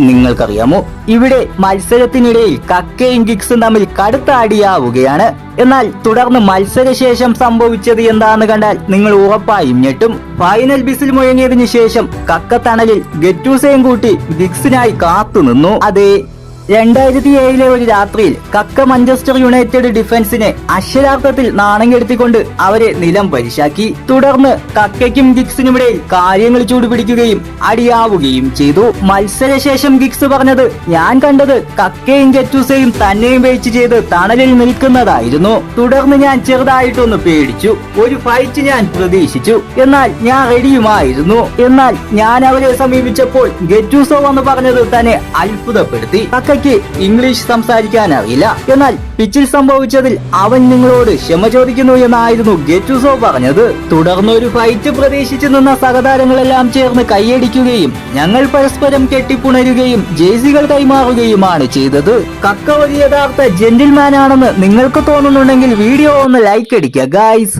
നിങ്ങൾക്കറിയാമോ? ഇവിടെ മത്സരത്തിനിടയിൽ കക്കയും കിക്സും തമ്മിൽ കടുത്ത അടിയാവുകയാണ് എന്നാൽ തുടർന്ന് മത്സരശേഷം സംഭവിച്ചത് എന്താണെന്ന് കണ്ടാൽ നിങ്ങൾ ഉറപ്പായും ഞെട്ടും. ഫൈനൽ ബിസിൽ മുഴങ്ങിയതിനു ശേഷം കക്ക തണലിൽ ഗെറ്റൂസയും കൂട്ടി ഗിക്സിനായി കാത്തുനിന്നു. അതെ രണ്ടായിരത്തി ഏഴിലെ ഒരു രാത്രിയിൽ കക്ക മഞ്ചസ്റ്റർ യുണൈറ്റഡ് ഡിഫൻസിനെ അക്ഷരാർത്ഥത്തിൽ നാണംകെടുത്തിക്കൊണ്ട് അവരെ നിലം പരിശാക്കി. തുടർന്ന് കക്കയ്ക്കും ഗിക്സിനുമിടയിൽ കാര്യങ്ങൾ ചൂടുപിടിക്കുകയും അടിയാവുകയും ചെയ്തു. മത്സരശേഷം ഗിക്സ് പറഞ്ഞത് ഞാൻ കണ്ടത് കക്കയും ഗറ്റൂസയും തന്നെയും വെയിച്ച് ചെയ്ത് തണലിൽ നിൽക്കുന്നതായിരുന്നു. തുടർന്ന് ഞാൻ ചെറുതായിട്ടൊന്ന് പേടിച്ചു. ഒരു ഫൈറ്റ് ഞാൻ പ്രതീക്ഷിച്ചു. എന്നാൽ ഞാൻ റെഡിയുമായിരുന്നു എന്നാൽ ഞാൻ അവരെ സമീപിച്ചപ്പോൾ ഗറ്റൂസോ വന്ന് പറഞ്ഞത് തന്നെ അത്ഭുതപ്പെടുത്തി. കക്കയ്ക്ക് ഇംഗ്ലീഷ് സംസാരിക്കാൻ അറിയില്ല എന്നാൽ പിച്ചിൽ സംഭവിച്ചതിൽ അവൻ നിങ്ങളോട് ക്ഷമ ചോദിക്കുന്നു എന്നായിരുന്നു ഗെറ്റുസോ പറഞ്ഞത്. തുടർന്ന് ഒരു ഫൈറ്റ് പ്രതീക്ഷിച്ചു നിന്ന സഹതാരങ്ങളെല്ലാം ചേർന്ന് കൈയടിക്കുകയും ഞങ്ങൾ പരസ്പരം കെട്ടിപ്പുണരുകയും ജേഴ്സികൾ കൈമാറുകയുമാണ് ചെയ്തത്. കക്ക ഒരു യഥാർത്ഥ ജെന്റിൽമാനാണെന്ന് നിങ്ങൾക്ക് തോന്നുന്നുണ്ടെങ്കിൽ വീഡിയോ ഒന്ന് ലൈക്ക് അടിക്കുക ഗായ്സ്